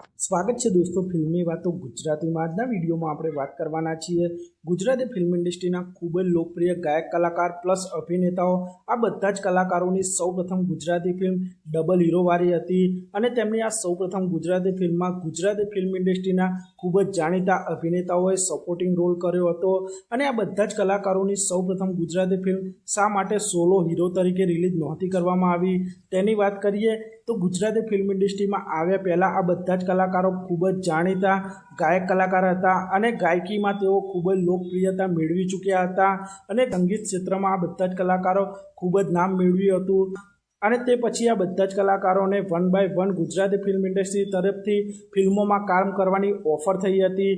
સ્વાગત છે દોસ્તો ફિલ્મની વાતો ગુજરાતીમાં. આજના વિડીયોમાં આપણે વાત કરવાના છીએ ગુજરાતી ફિલ્મ ઇન્ડસ્ટ્રીના ખૂબ જ લોકપ્રિય ગાયક કલાકાર પ્લસ અભિનેતાઓ. આ બધા જ કલાકારોની સૌપ્રથમ ગુજરાતી ફિલ્મ ડબલ હીરોવાળી હતી અને તેમની આ સૌપ્રથમ ગુજરાતી ફિલ્મમાં ગુજરાતી ફિલ્મ ઇન્ડસ્ટ્રીના ખૂબ જ જાણીતા અભિનેતાઓએ સપોર્ટિંગ રોલ કર્યો હતો. અને આ બધા જ કલાકારોની સૌપ્રથમ ગુજરાતી ફિલ્મ શા માટે સોલો હીરો તરીકે રિલીઝ નહોતી કરવામાં આવી? તેની વાત કરીએ તો ગુજરાતી ફિલ્મ ઇન્ડસ્ટ્રીમાં આવ્યા પહેલાં આ બધા જ કલાકારો ખૂબ જ જાણીતા, ગાયક કલાકાર હતા અને ગાયકીમાં તેઓ ખૂબ જ લોકપ્રિયતા મેળવી ચૂક્યા હતા અને સંગીત ક્ષેત્રમાં આ બધા જ કલાકારો ખૂબ જ નામ મેળવ્યું હતું. અને તે પછી આ બધા જ કલાકારોને one by one Gujarati film industry તરફથી ફિલ્મોમાં કામ કરવાની ઓફર થઈ હતી.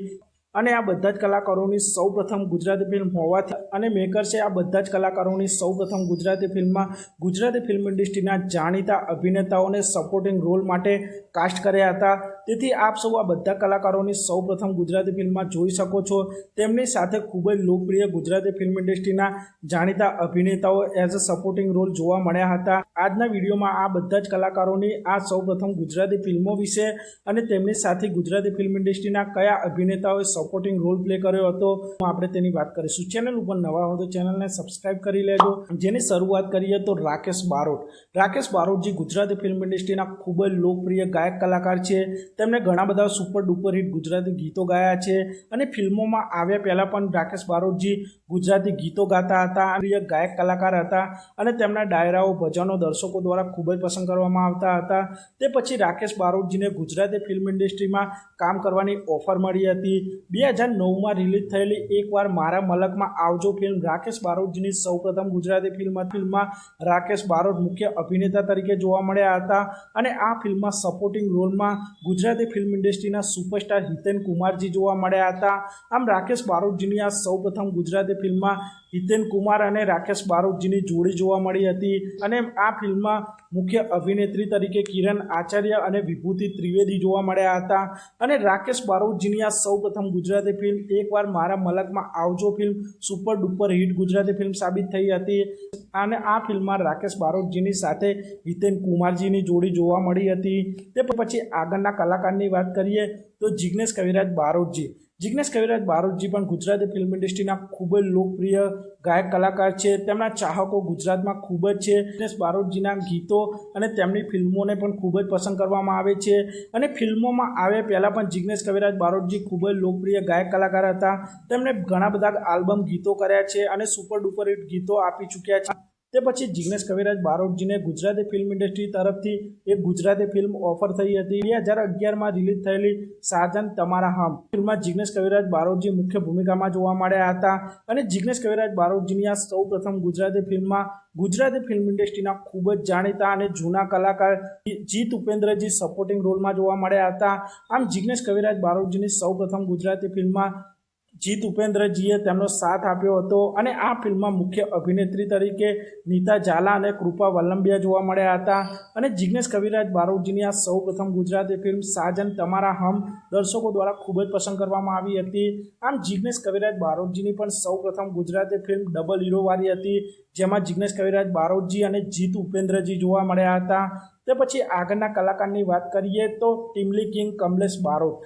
અને આ બધા જ કલાકારોની સૌપ્રથમ ગુજરાતી ફિલ્મ હોવાથી અને મેકર્સે આ બધા જ કલાકારોની સૌપ્રથમ ગુજરાતી ફિલ્મમાં ગુજરાતી ફિલ્મ ઇન્ડસ્ટ્રીના જાણીતા અભિનેતાઓને સપોર્ટિંગ રોલ માટે કાસ્ટ કર્યા હતા. તેથી આપ સૌ આ બધા કલાકારોની સૌપ્રથમ ગુજરાતી ફિલ્મમાં જોઈ શકો છો. તેમની સાથે ખૂબ જ લોકપ્રિય ગુજરાતી ફિલ્મ ઇન્ડસ્ટ્રીના જાણીતા અભિનેતાઓ એઝ અ સપોર્ટિંગ રોલ જોવા મળ્યા હતા. આજના વિડીયોમાં આ બધા જ કલાકારોની આ સૌપ્રથમ ગુજરાતી ફિલ્મો વિશે અને તેમની સાથે ગુજરાતી ફિલ્મ ઇન્ડસ્ટ્રીના કયા અભિનેતાઓએ સપોર્ટિંગ રોલ પ્લે કર્યો હતો આપણે તેની વાત કરીશું. ચેનલ ઉપર નવા હો તો ચેનલને સબસ્ક્રાઇબ કરી લેજો. જેની શરૂઆત કરીએ તો રાકેશ બારોટ. રાકેશ બારોટજી ગુજરાતી ફિલ્મ ઇન્ડસ્ટ્રીના ખૂબ જ લોકપ્રિય ગાયક કલાકાર છે. તેમણે ઘણા બધા સુપર ડુપર હિટ ગુજરાતી ગીતો ગાયા છે અને ફિલ્મોમાં આવ્યા પહેલાં પણ રાકેશ બારોટજી ગુજરાતી ગીતો ગાતા હતા પ્રિય ગાયક કલાકાર હતા અને તેમના ડાયરાઓ ભજનો દર્શકો દ્વારા ખૂબ જ પસંદ કરવામાં આવતા હતા. તે પછી રાકેશ બારોટજીને ગુજરાતી ફિલ્મ ઇન્ડસ્ટ્રીમાં કામ કરવાની ઓફર મળી હતી. બે હજાર નવમાં રિલીઝ થયેલી એકવાર મારા મલકમાં આવજો ફિલ્મ રાકેશ બારોટજીની સૌપ્રથમ ગુજરાતી ફિલ્મ ફિલ્મમાં રાકેશ બારોટ મુખ્ય અભિનેતા તરીકે જોવા મળ્યા હતા અને આ ફિલ્મમાં સપોર્ટિંગ રોલમાં ગુજરાતી ફિલ્મ ઇન્ડસ્ટ્રીના સુપરસ્ટાર હિતેન કુમારજી જોવા મળ્યા હતા. આમ રાકેશ બારોટજીની આ સૌપ્રથમ ગુજરાતી ફિલ્મમાં હિતેન કુમાર અને રાકેશ બારોટજીની જોડી જોવા મળી હતી અને આ ફિલ્મમાં મુખ્ય અભિનેત્રી તરીકે કિરણ આચાર્ય અને વિભૂતિ ત્રિવેદી જોવા મળ્યા હતા. અને રાકેશ બારોટજીની આ સૌપ્રથમ ગુજરાતી ફિલ્મ, એકવાર મારા મલકમાં આવજો film, super duper hit Gujarati film સાબિત થઈ હતી. અને આ ફિલ્મમાં રાકેશ બારોટજીની સાથે હિતેન કુમારજીની જોડી જોવા મળી હતી. તે પછી આગળના કલાકારની વાત કરીએ તો જિગ્નેશ કવિરાજ બારોટજી. જિગ્નેશ કવિરાજ બારોટજી પણ ગુજરાતી ફિલ્મ ઇન્ડસ્ટ્રીના ખૂબ જ લોકપ્રિય ગાયક કલાકાર છે. તેમના ચાહકો ગુજરાતમાં ખૂબ જ છે. જિજ્ઞેશ બારોટજીના ગીતો અને તેમની ફિલ્મોને પણ ખૂબ જ પસંદ કરવામાં આવે છે. અને ફિલ્મોમાં આવ્યા પહેલાં પણ જિગ્નેશ કવિરાજ બારોટજી ખૂબ જ લોકપ્રિય ગાયક કલાકાર હતા. તેમણે ઘણા બધા આલ્બમ ગીતો કર્યા છે અને સુપર ડુપર હિટ ગીતો આપી ચૂક્યા છે. તે પછી જિગ્નેશ કવિરાજ બારોટજીને ગુજરાતી ફિલ્મ ઇન્ડસ્ટ્રી તરફથી એક ગુજરાતી ફિલ્મ ઓફર થઈ હતી. બે હજાર અગિયારમાં રિલીઝ થયેલી સાજન તમારા હમ. ફિલ્મમાં જિગ્નેશ કવિરાજ બારોટજી મુખ્ય ભૂમિકામાં જોવા મળ્યા હતા અને જિગ્નેશ કવિરાજ બારોટજીની આ સૌ પ્રથમ ગુજરાતી ફિલ્મમાં ગુજરાતી ફિલ્મ ઇન્ડસ્ટ્રીના ખૂબ જ જાણીતા અને જૂના કલાકાર જીત ઉપેન્દ્રજી સપોર્ટિંગ રોલમાં જોવા મળ્યા હતા. આમ જિગ્નેશ કવિરાજ બારોટજીની સૌ પ્રથમ ગુજરાતી ફિલ્મમાં જીત ઉપેન્દ્રજીએ તેમનો સાથ આપ્યો હતો અને આ ફિલ્મમાં મુખ્ય અભિનેત્રી તરીકે નીતા ઝાલા અને કૃપા વલ્લંબિયા જોવા મળ્યા હતા. અને જિગ્નેશ કવિરાજ બારોટજીની આ સૌ પ્રથમ ગુજરાતી ફિલ્મ સાજન તમારા હમ દર્શકો દ્વારા ખૂબ જ પસંદ કરવામાં આવી હતી. આમ જિગ્નેશ કવિરાજ બારોટજીની પણ સૌ પ્રથમ ગુજરાતી ફિલ્મ ડબલ હીરોવાળી હતી, જેમાં જિગ્નેશ કવિરાજ બારોટજી અને જીત ઉપેન્દ્રજી જોવા મળ્યા હતા. તે પછી આગળના કલાકારની વાત કરીએ તો ટીમલી કિંગ કમલેશ બારોટ.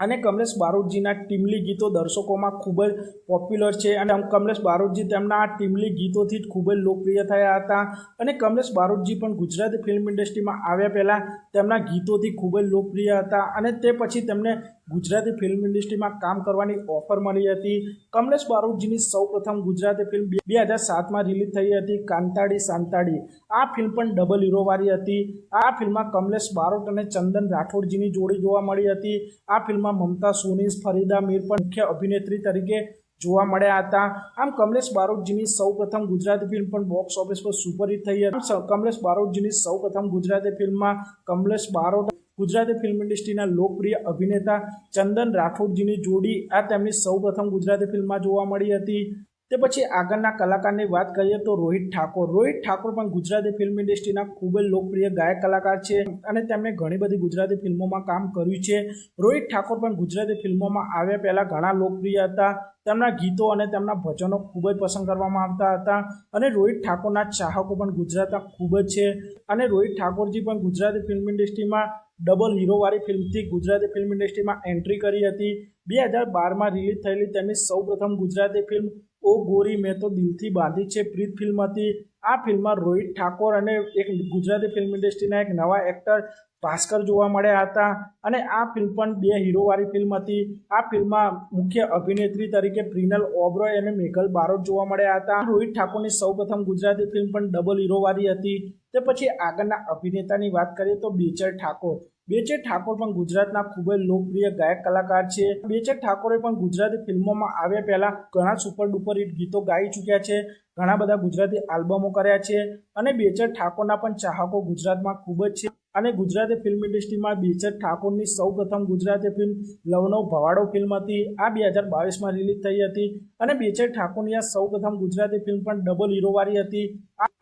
અને કમલેશ બારોટજીના ટીમલી ગીતો દર્શકોમાં ખૂબ જ પોપ્યુલર છે અને કમલેશ બારોટજી તેમના આ ટીમલી ગીતોથી જ ખૂબ જ લોકપ્રિય થયા હતા. અને કમલેશ બારોટજી પણ ગુજરાતી ફિલ્મ ઇન્ડસ્ટ્રીમાં આવ્યા પહેલાં તેમના ગીતોથી ખૂબ જ લોકપ્રિય હતા અને તે પછી તેમને ગુજરાતી ફિલ્મ ઇન્ડસ્ટ્રીમાં કામ કરવાની ઓફર મળી હતી. કમલેશ બારોટજીની સૌપ્રથમ ગુજરાતી ફિલ્મ બે હજાર સાતમાં રિલીઝ થઈ હતી કાંતાડી સાંતાડી. આ ફિલ્મ પણ ડબલ હીરોવાળી હતી. આ ફિલ્મમાં કમલેશ બારોટ અને ચંદન રાઠોડજીની જોડી જોવા મળી હતી. આ ફિલ્મમાં મમતા સોની ફરીદા મીર પણ મુખ્ય અભિનેત્રી તરીકે જોવા મળ્યા હતા. આમ કમલેશ બારોટજીની સૌપ્રથમ ગુજરાતી ફિલ્મ પણ બોક્સ ઓફિસ પર સુપરહિટ થઈ હતી. કમલેશ બારોટજીની સૌપ્રથમ ગુજરાતી ફિલ્મમાં કમલેશ બારોટ ગુજરાતી ફિલ્મ ઇન્ડસ્ટ્રીના લોકપ્રિય અભિનેતા ચંદન રાઠોડજીની જોડી આ તેમની સૌપ્રથમ ગુજરાતી ફિલ્મમાં જોવા મળી હતી. તે પછી આગળના કલાકારની વાત કરીએ તો રોહિત ઠાકોર. રોહિત ઠાકોર પણ ગુજરાતી ફિલ્મ ઇન્ડસ્ટ્રીના ખૂબ જ લોકપ્રિય ગાયક કલાકાર છે અને તેમણે ઘણી બધી ગુજરાતી ફિલ્મોમાં કામ કર્યું છે. રોહિત ઠાકોર પણ ગુજરાતી ફિલ્મોમાં આવ્યા પહેલાં ઘણા લોકપ્રિય હતા. તેમના ગીતો અને તેમના ભજનો ખૂબ જ પસંદ કરવામાં આવતા હતા અને રોહિત ઠાકોરના ચાહકો પણ ગુજરાતના ખૂબ જ છે અને રોહિત ઠાકોરજી પણ ગુજરાતી ફિલ્મ ઇન્ડસ્ટ્રીમાં ડબલ હીરોવાળી ફિલ્મથી ગુજરાતી ફિલ્મ ઇન્ડસ્ટ્રીમાં એન્ટ્રી કરી હતી. બે હજાર બારમાં રિલીઝ થયેલી તેમની સૌપ્રથમ ગુજરાતી ફિલ્મ ઓ ગોરી મેં તો દિલથી બાંધી છે. પ્રીત ફિલ્મ હતી આ ફિલ્મમાં રોહિત ઠાકોર અને એક ગુજરાતી ફિલ્મ ઇન્ડસ્ટ્રીના એક નવા એક્ટર ભાસ્કર જોવા મળ્યા હતા. અને આ ફિલ્મ પણ બે હીરોવાળી ફિલ્મ હતી. આ ફિલ્મમાં મુખ્ય અભિનેત્રી તરીકે પ્રિનલ ઓબ્રોય અને મેઘલ બારોટ જોવા મળ્યા હતા. રોહિત ઠાકોરની સૌપ્રથમ ગુજરાતી ફિલ્મ પણ ડબલ હીરોવાળી હતી. તે પછી આગળના અભિનેતાની વાત કરીએ તો બેચર ઠાકોર. બેચર ઠાકોર પણ ગુજરાતના ખૂબ જ લોકપ્રિય ગાયક કલાકાર છે. બેચે ઠાકોરે પણ ગુજરાતી ફિલ્મોમાં આવ્યા પહેલા ઘણા સુપર ડુપર હિટ ગીતો ગાઈ ચૂક્યા છે, ઘણા બધા ગુજરાતી આલ્બમો કર્યા છે અને બેચર ઠાકોરના પણ ચાહકો ગુજરાતમાં ખૂબ જ છે. અને ગુજરાતી ફિલ્મ ઇન્ડસ્ટ્રીમાં બેચર ઠાકોરની સૌપ્રથમ ગુજરાતી ફિલ્મ લવનો ભવાડો ફિલ્મ હતી. આ બે હજાર બાવીસમાં રિલીઝ થઈ હતી અને બેચર ઠાકોરની આ સૌપ્રથમ ગુજરાતી ફિલ્મ પણ ડબલ હીરોવાળી હતી.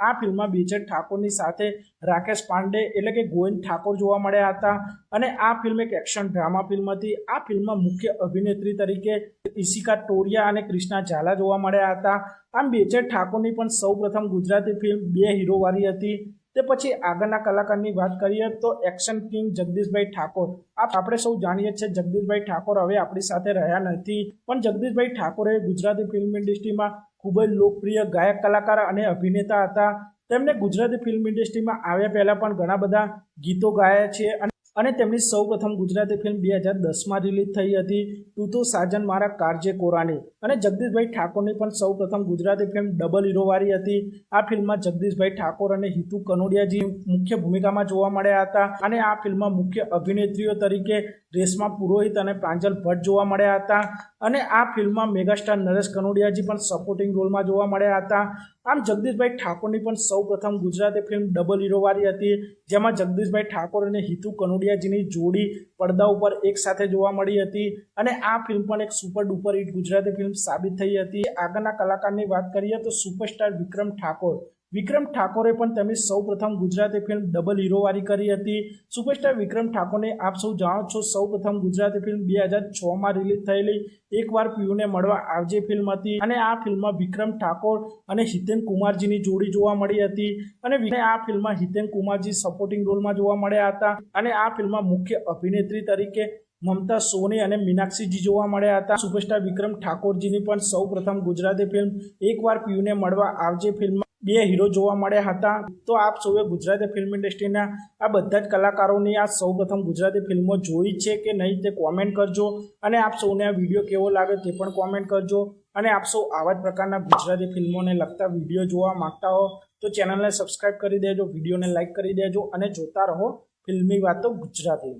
આ ફિલ્મમાં બેચર ઠાકોરની સાથે રાકેશ પાંડે એટલે કે ગોવિંદ ઠાકોર જોવા મળ્યા હતા અને આ ફિલ્મ એક એક્શન ડ્રામા ફિલ્મ હતી. આ ફિલ્મમાં મુખ્ય અભિનેત્રી તરીકે ઈશિકા ટોરિયા અને ક્રિષ્ણા ઝાલા જોવા મળ્યા હતા. આમ બેચર ઠાકોરની પણ સૌપ્રથમ ગુજરાતી ફિલ્મ બે હીરોવાળી હતી. તે પછી આગળના કલાકારની વાત કરીએ તો એક્શન કિંગ જગદીશભાઈ ઠાકોર. આપ આપણે સૌ જાણીએ છીએ જગદીશભાઈ ઠાકોર હવે આપણી સાથે રહ્યા નથી. પણ જગદીશભાઈ ઠાકોરે ગુજરાતી ફિલ્મ ઇન્ડસ્ટ્રીમાં ખૂબ જ લોકપ્રિય ગાયક, કલાકાર અને અભિનેતા હતા. તેમને ગુજરાતી ફિલ્મ ઇન્ડસ્ટ્રીમાં આવ્યા પહેલાં પણ ઘણા બધા ગીતો ગાયા છે અને અને તેમની સૌપ્રથમ ગુજરાતી ફિલ્મ બે હજાર દસમાં રિલીઝ થઈ હતી. તું તો સાજન મારા કારજે કોરાની અને જગદીશભાઈ ઠાકોરની પણ સૌપ્રથમ ગુજરાતી ફિલ્મ ડબલ હીરોવાળી હતી. આ ફિલ્મમાં જગદીશભાઈ ઠાકોર અને હિતુ કનોડિયાજી મુખ્ય ભૂમિકામાં જોવા મળ્યા હતા અને આ ફિલ્મમાં મુખ્ય અભિનેત્રીઓ તરીકે રેશમા પુરોહિત અને પ્રાંજલ ભટ્ટ જોવા મળ્યા હતા. અને આ ફિલ્મમાં મેગાસ્ટાર નરેશ કનોડિયાજી પણ સપોર્ટિંગ રોલમાં જોવા મળ્યા હતા. આમ જગદીશભાઈ ઠાકોરની પણ સૌપ્રથમ ગુજરાતી ફિલ્મ ડબલ હીરોવાળી હતી, જેમાં જગદીશભાઈ ઠાકોર અને હિતુ કનોડિયાજીની જોડી પડદા ઉપર એક સાથે જોવા મળી હતી અને આ ફિલ્મ પણ એક super duper hit Gujarati film સાબિત થઈ હતી. આગળના કલાકારની વાત કરીએ તો સુપરસ્ટાર વિક્રમ ઠાકોર વિક્રમ ઠાકોરે પણ તેમની સૌપ્રથમ ગુજરાતી ફિલ્મ ડબલ હીરોવાળી કરી હતી. સુપરસ્ટાર વિક્રમ ઠાકોરને આપ સૌ જાણો છો સૌપ્રથમ ગુજરાતી ફિલ્મ બે હજાર છમાં રિલીઝ થયેલી. એકવાર પીયુને મળવા આવજે ફિલ્મ હતી અને આ ફિલ્મમાં વિક્રમ ઠાકોર અને હિતેન કુમારજીની જોડી જોવા મળી હતી. અને આ ફિલ્મમાં હિતેન કુમારજી સપોર્ટિંગ રોલમાં જોવા મળ્યા હતા અને આ ફિલ્મમાં મુખ્ય અભિનેત્રી તરીકે મમતા સોની અને મીનાક્ષીજી જોવા મળ્યા હતા. સુપરસ્ટાર વિક્રમ ઠાકોરજીની પણ સૌપ્રથમ ગુજરાતી ફિલ્મ એકવાર પીયુને મળવા આવજે ફિલ્મ બે હીરો જોવા મળ્યા હતા. તો આપ સૌએ ગુજરાતી ફિલ્મ ઇન્ડસ્ટ્રીના આ બધા જ કલાકારોની આ સૌપ્રથમ ગુજરાતી ફિલ્મો જોઈ છે કે નહીં તે કોમેન્ટ કરજો. અને આપ સૌને આ વીડિયો કેવો લાગે તે પણ કોમેન્ટ કરજો. અને આપ સૌ આવા જ પ્રકારના ગુજરાતી ફિલ્મોને લગતા વીડિયો જોવા માંગતા હો તો ચેનલને સબસ્ક્રાઈબ કરી દેજો વિડીયોને લાઇક કરી દેજો અને જોતા રહો ફિલ્મી વાતો ગુજરાતી.